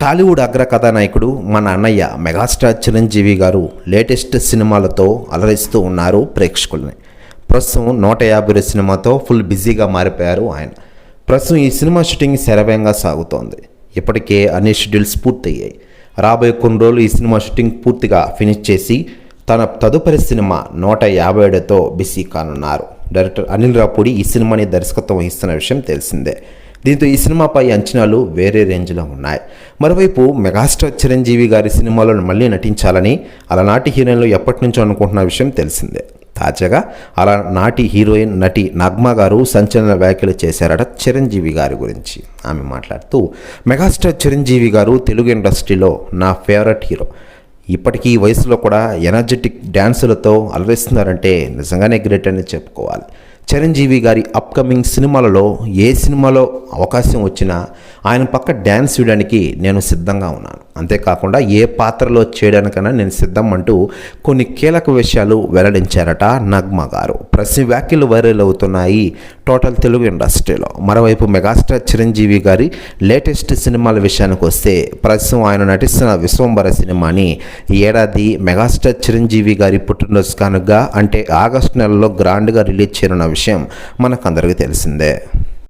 టాలీవుడ్ అగ్ర కథానాయకుడు మన అన్నయ్య మెగాస్టార్ చిరంజీవి గారు లేటెస్ట్ సినిమాలతో అలరిస్తూ ఉన్నారు ప్రేక్షకుల్ని. ప్రస్తుతం నూట యాభై సినిమాతో ఫుల్ బిజీగా మారిపోయారు ఆయన. ప్రస్తుతం ఈ సినిమా షూటింగ్ శరవేగంగా సాగుతోంది. ఇప్పటికే అన్ని షెడ్యూల్స్ పూర్తయ్యాయి. రాబోయే కొన్ని రోజులు ఈ సినిమా షూటింగ్ పూర్తిగా ఫినిష్ చేసి తన తదుపరి సినిమా నూట యాభై ఏడుతో బిజీ కానున్నారు. డైరెక్టర్ అనిల్ రాపూడి ఈ సినిమాని దర్శకత్వం వహిస్తున్న విషయం తెలిసిందే. దీంతో ఈ సినిమాపై అంచనాలు వేరే రేంజ్లో ఉన్నాయి. మరోవైపు మెగాస్టార్ చిరంజీవి గారి సినిమాలో మళ్ళీ నటించాలని అలనాటి హీరోయిన్లు ఎప్పటి నుంచో అనుకుంటున్న విషయం తెలిసిందే. తాజాగా అలా నాటి హీరోయిన్ నటి నగ్మా గారు సంచలన వ్యాఖ్యలు చేశారట చిరంజీవి గారి గురించి. ఆమె మాట్లాడుతూ మెగాస్టార్ చిరంజీవి గారు తెలుగు ఇండస్ట్రీలో నా ఫేవరెట్ హీరో. ఇప్పటికీ ఈ వయసులో కూడా ఎనర్జెటిక్ డ్యాన్సులతో అలరిస్తున్నారంటే నిజంగానే గ్రేట్ అని చెప్పుకోవాలి. చిరంజీవి గారి అప్కమింగ్ సినిమాలలో ఏ సినిమాలో అవకాశం వచ్చినా ఆయన పక్క డ్యాన్స్ చేయడానికి నేను సిద్ధంగా ఉన్నాను. అంతేకాకుండా ఏ పాత్రలో చేయడానికైనా నేను సిద్ధం అంటూ కొన్ని కీలక విషయాలు వెల్లడించారట నగ్మ గారు. ప్రశ్న వ్యాఖ్యలు వైరల్ అవుతున్నాయి. టోటల్ తెలుగు ఇండస్ట్రీలో. మరోవైపు మెగాస్టార్ చిరంజీవి గారి లేటెస్ట్ సినిమాల విషయానికి వస్తే ప్రస్తుతం ఆయన నటిస్తున్న విశ్వంబర సినిమాని ఏడాది మెగాస్టార్ చిరంజీవి గారి పుట్టినరోజు కానుక అంటే ఆగస్టు నెలలో గ్రాండ్గా రిలీజ్ చేయనున్న విషయం మనకందరికీ తెలిసిందే.